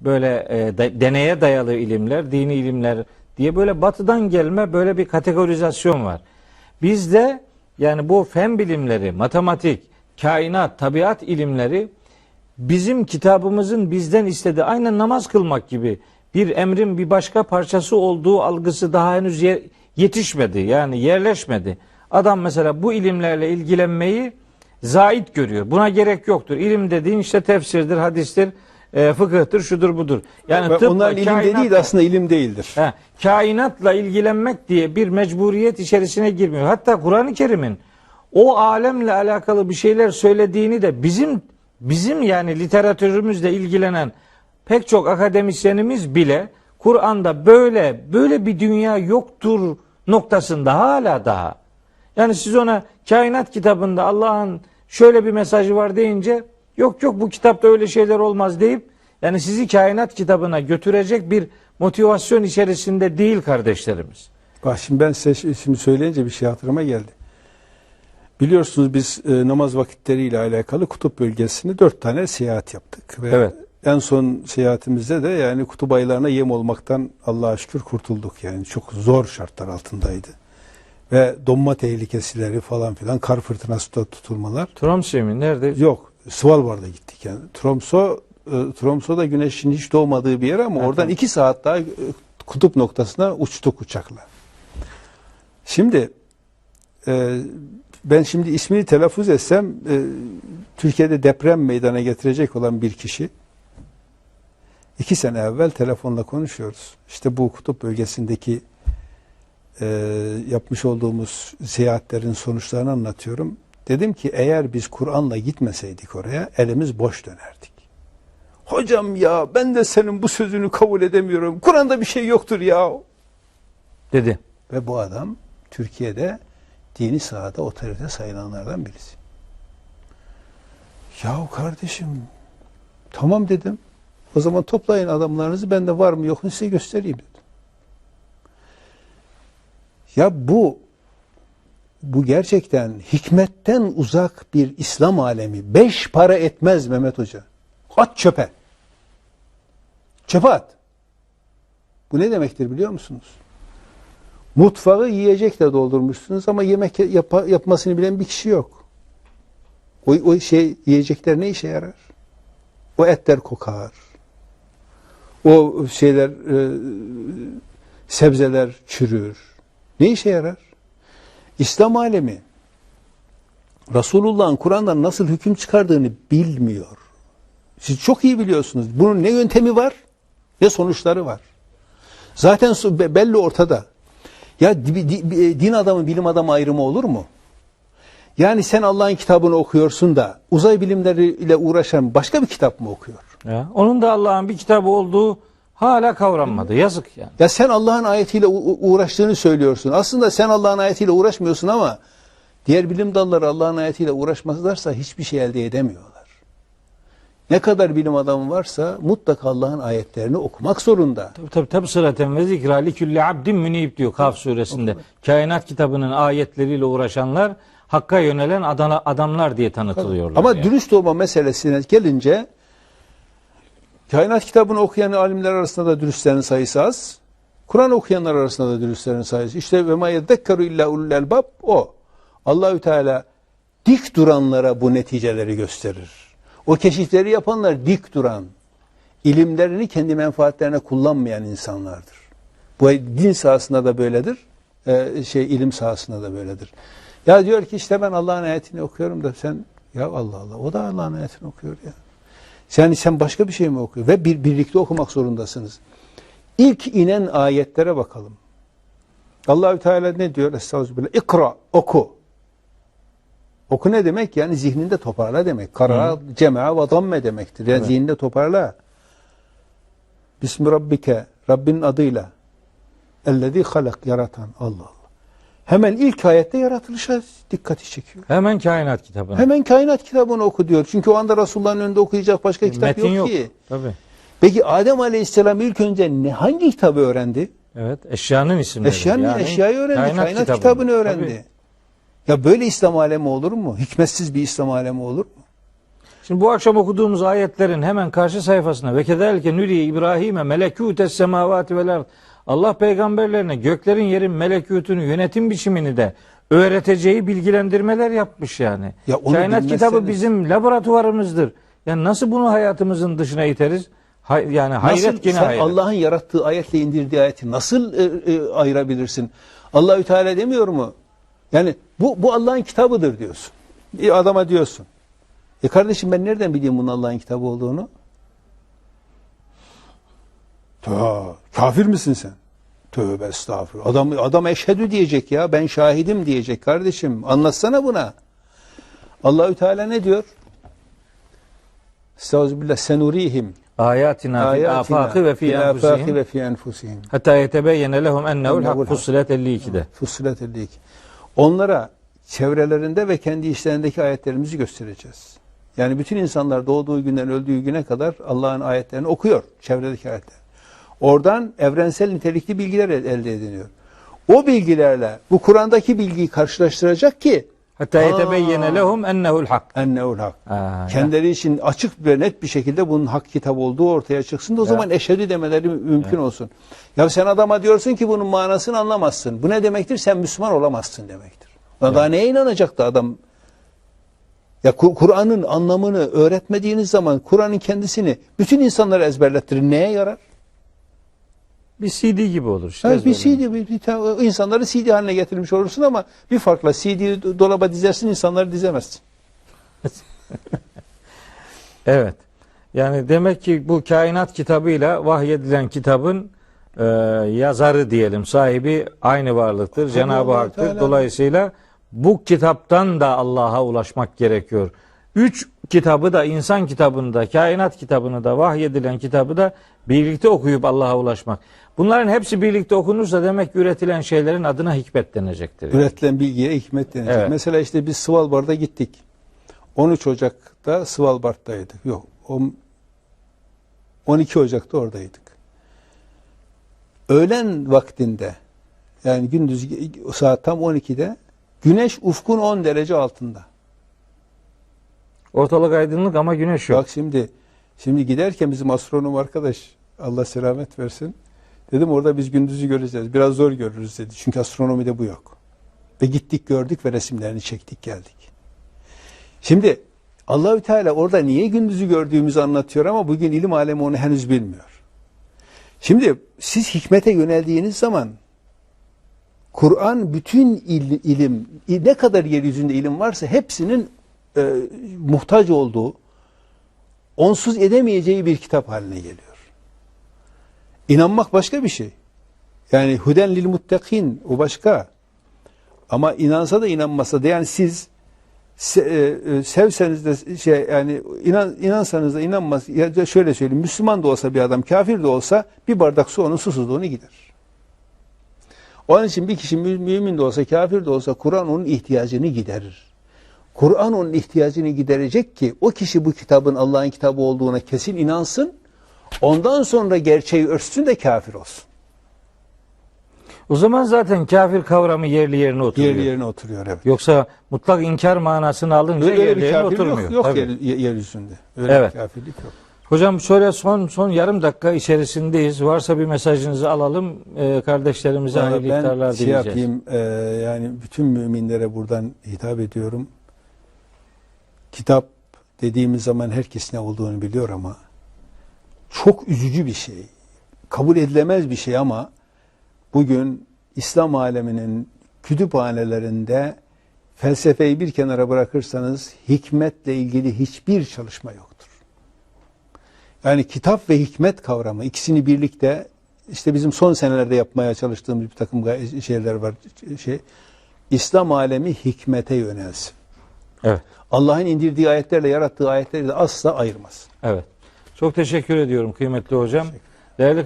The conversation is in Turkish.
böyle e, da- deneye dayalı ilimler, dini ilimler diye böyle batıdan gelme böyle bir kategorizasyon var. Bizde yani bu fen bilimleri, matematik, kainat, tabiat ilimleri bizim kitabımızın bizden istediği aynen namaz kılmak gibi bir emrin bir başka parçası olduğu algısı daha henüz ye- yetişmedi. Yani yerleşmedi. Adam mesela bu ilimlerle ilgilenmeyi zait görüyor. Buna gerek yoktur. İlim dediğin işte tefsirdir, hadistir, e, fıkıhtır, şudur budur. Yani Ve tıpla, onların ilim kainatla- de aslında ilim değildir. He, kainatla ilgilenmek diye bir mecburiyet içerisine girmiyor. Hatta Kur'an-ı Kerim'in o alemle alakalı bir şeyler söylediğini de bizim bizim yani literatürümüzle ilgilenen pek çok akademisyenimiz bile Kur'an'da böyle böyle bir dünya yoktur noktasında hala daha. Yani siz ona kainat kitabında Allah'ın şöyle bir mesajı var deyince yok yok bu kitapta öyle şeyler olmaz deyip yani sizi kainat kitabına götürecek bir motivasyon içerisinde değil kardeşlerimiz. Bak şimdi ben size şi- şimdi söyleyince bir şey hatırıma geldi. Biliyorsunuz biz e, namaz vakitleriyle alakalı kutup bölgesini dört tane seyahat yaptık. Ve Evet. En son seyahatimizde de yani kutup aylarına yem olmaktan Allah'a şükür kurtulduk. Yani çok zor şartlar altındaydı. Ve donma tehlikesileri falan filan kar fırtınası da tutulmalar. Tromsø mi? Nerede? Yok Svalbard'a gittik yani. Tromso, e, Tromso'da güneşin hiç doğmadığı bir yer ama oradan iki saat daha e, kutup noktasına uçtuk uçakla. Şimdi e, ben şimdi ismini telaffuz etsem e, Türkiye'de deprem meydana getirecek olan bir kişi iki sene evvel telefonla konuşuyoruz. İşte bu kutup bölgesindeki e, yapmış olduğumuz seyahatlerin sonuçlarını anlatıyorum. Dedim ki eğer biz Kur'an'la gitmeseydik oraya elimiz boş dönerdik. Hocam ya ben de senin bu sözünü kabul edemiyorum. Kur'an'da bir şey yoktur ya. Dedi. Ve bu adam Türkiye'de dini sahada otorite sayılanlardan birisi. Yahu kardeşim tamam dedim. O zaman toplayın adamlarınızı ben de var mı yok mu size göstereyim dedim. Ya bu bu gerçekten hikmetten uzak bir İslam alemi. Beş para etmez Mehmet Hoca. At çöpe. Çöpe at. Bu ne demektir biliyor musunuz? Mutfağı yiyecekle doldurmuşsunuz ama yemek yapa- yapmasını bilen bir kişi yok. O, o şey yiyecekler ne işe yarar? O etler kokar. O şeyler e, sebzeler çürür. Ne işe yarar? İslam alemi Resulullah'ın Kur'an'dan nasıl hüküm çıkardığını bilmiyor. Siz çok iyi biliyorsunuz. Bunun ne yöntemi var ne sonuçları var. Zaten belli ortada. Ya di- di- din adamı bilim adamı ayrımı olur mu? Yani sen Allah'ın kitabını okuyorsun da uzay bilimleriyle uğraşan başka bir kitap mı okuyor? Ya, onun da Allah'ın bir kitabı olduğu hala kavranmadı. Yazık yani. Ya sen Allah'ın ayetiyle uğraştığını söylüyorsun. Aslında sen Allah'ın ayetiyle uğraşmıyorsun ama diğer bilim dalları Allah'ın ayetiyle uğraşmazlarsa hiçbir şey elde edemiyorlar. Ne kadar bilim adamı varsa mutlaka Allah'ın ayetlerini okumak zorunda. Tabi tabi tabi sıraten ve zikra li külli abdin münib diyor Kaf suresinde. Kainat kitabının ayetleriyle uğraşanlar hakka yönelen adana- adamlar diye tanıtılıyorlar. Ama yani. dürüst olma meselesine gelince kainat kitabını okuyan alimler arasında da dürüstlerin sayısı az. Kur'an okuyanlar arasında da dürüstlerin sayısı. İşte ve ma yedekkeru illa ulul elbab o. Allahü Teala dik duranlara bu neticeleri gösterir. O keşifleri yapanlar dik duran, ilimlerini kendi menfaatlerine kullanmayan insanlardır. Bu din sahasında da böyledir. Ee, şey ilim sahasında da böyledir. Ya diyor ki işte ben Allah'ın ayetini okuyorum da sen ya Allah Allah o da Allah'ın ayetini okuyor ya. Yani sen başka bir şey mi okuyor? Ve bir birlikte okumak zorundasınız. İlk inen ayetlere bakalım. Allahü Teala ne diyor? Estağfirullah. İkra, oku. Oku ne demek? Yani zihninde toparla demek. Kara, cema'a ve damme demektir. Yani Evet. zihninde toparla. Bismi Rabbike, Rabbinin adıyla. Ellezî halak, yaratan Allah. Hemen ilk ayette yaratılışa dikkati çekiyor. Hemen kainat kitabını. Hemen kainat kitabını oku diyor. Çünkü o anda Resulullah'ın önünde okuyacak başka kitap Metin yok, yok. ki. Tabii. Peki Adem Aleyhisselam ilk önce ne hangi kitabı öğrendi? Evet. Eşyanın isimleri. Eşyanın Yani eşyayı öğrendi. Kainat, kitabını, öğrendi. Tabii. Ya böyle İslam alemi olur mu? Hikmetsiz bir İslam alemi olur mu? Şimdi bu akşam okuduğumuz ayetlerin hemen karşı sayfasına ve kederke nüri İbrahim'e melekûtes semavati vel ard. Allah peygamberlerine göklerin yerin melekûtünü yönetim biçimini de öğreteceği bilgilendirmeler yapmış yani. Ya Kainat bilmezseniz- kitabı bizim laboratuvarımızdır. Yani nasıl bunu hayatımızın dışına iteriz? Hay- yani hayret Nasıl sen hayret. Allah'ın yarattığı ayetle indirdiği ayeti nasıl e, e, ayırabilirsin? Allahü Teala demiyor mu? Yani bu bu Allah'ın kitabıdır diyorsun. Bir adama diyorsun. E kardeşim ben nereden bileyim bunun Allah'ın kitabı olduğunu? Ta, kafir misin sen? Tövbe estağfurullah. Adam, adam eşhedü diyecek ya. Ben şahidim diyecek kardeşim. Anlatsana buna. Allahü Teala ne diyor? Estağfirullah senurihim Ayatina fil afakı ve fi afaki enfusihim. ve fi enfusihim. Hatta yetebeyyene lehum ennehu'l hak. Fussilet 52'de. Fussilet 52. Onlara çevrelerinde ve kendi işlerindeki ayetlerimizi göstereceğiz. Yani bütün insanlar doğduğu günden öldüğü güne kadar Allah'ın ayetlerini okuyor. Çevredeki ayetler. Oradan evrensel nitelikli bilgiler el- elde ediliyor. O bilgilerle bu Kur'an'daki bilgiyi karşılaştıracak ki Hatta yetebeyyene lehum ennehu'l hak. enneul hak. Kendileri için açık ve net bir şekilde bunun hak kitap olduğu ortaya çıksın da o zaman eşhedü demeleri mü- mümkün olsun. Ya sen adama diyorsun ki bunun manasını anlamazsın. Bu ne demektir? Sen Müslüman olamazsın demektir. Lan Daha neye inanacaktı adam? Ya Kur- Kur'an'ın anlamını öğretmediğiniz zaman Kur'an'ın kendisini bütün insanlara ezberlettirir. Neye yarar? Bir CD gibi olur. işte. Evet, bir. CD, bir, bir insanları CD haline getirmiş olursun ama bir farkla CD'yi dolaba dizersin, insanları dizemezsin. Evet. Yani demek ki bu kainat kitabıyla vahyedilen kitabın e, yazarı diyelim sahibi aynı varlıktır. Cenab-ı Hak'tır. Teala. Dolayısıyla bu kitaptan da Allah'a ulaşmak gerekiyor. Üç kitabı da insan kitabını da kainat kitabını da vahyedilen kitabı da birlikte okuyup Allah'a ulaşmak. Bunların hepsi birlikte okunursa demek ki üretilen şeylerin adına hikmet denecektir. Üretilen bilgiye hikmet denecek. Evet. Mesela işte biz Svalbard'a gittik. 13 Ocak'ta Svalbard'daydık. Yok. o- 12 Ocak'ta oradaydık. Öğlen vaktinde yani gündüz saat tam 12'de güneş ufkun 10 derece altında. Ortalık aydınlık ama güneş yok. Bak şimdi şimdi giderken bizim astronom arkadaş Allah selamet versin. Dedim orada biz gündüzü göreceğiz. Biraz zor görürüz dedi. Çünkü astronomide bu yok. Ve gittik gördük ve resimlerini çektik geldik. Şimdi Allahü Teala orada niye gündüzü gördüğümüzü anlatıyor ama bugün ilim alemi onu henüz bilmiyor. Şimdi siz hikmete yöneldiğiniz zaman Kur'an bütün il- ilim, ne kadar yeryüzünde ilim varsa hepsinin e, muhtaç olduğu, onsuz edemeyeceği bir kitap haline geliyor. İnanmak başka bir şey. Yani huden lil muttakin o başka. Ama inansa da inanmasa da yani siz e, e, sevseniz de şey yani inan, inansanız da inanmaz ya da şöyle söyleyeyim Müslüman da olsa bir adam kafir de olsa bir bardak su onun susuzluğunu gider. Onun için bir kişi mü- mümin de olsa kafir de olsa Kur'an onun ihtiyacını giderir. Kur'an onun ihtiyacını giderecek ki o kişi bu kitabın Allah'ın kitabı olduğuna kesin inansın. Ondan sonra gerçeği örtsün de kafir olsun. O zaman zaten kafir kavramı yerli yerine oturuyor. Yerli yerine oturuyor evet. Yoksa mutlak inkar manasını alınca Öyle yerli yerine oturmuyor. yok, yok Tabii. yer, yeryüzünde. Öyle Evet. bir kafirlik yok. Hocam şöyle son son yarım dakika içerisindeyiz. Varsa bir mesajınızı alalım. Ee, kardeşlerimize Valla hayırlı iftarlar şey dileyeceğiz. yapayım e, yani bütün müminlere buradan hitap ediyorum. Kitap dediğimiz zaman herkes ne olduğunu biliyor ama çok üzücü bir şey. Kabul edilemez bir şey ama bugün İslam aleminin kütüphanelerinde felsefeyi bir kenara bırakırsanız hikmetle ilgili hiçbir çalışma yoktur. Yani kitap ve hikmet kavramı ikisini birlikte işte bizim son senelerde yapmaya çalıştığımız bir takım şeyler var. Şey, İslam alemi hikmete yönelsin. Evet. Allah'ın indirdiği ayetlerle yarattığı ayetleri de asla ayırmaz. Evet. Çok teşekkür ediyorum kıymetli hocam. Değerli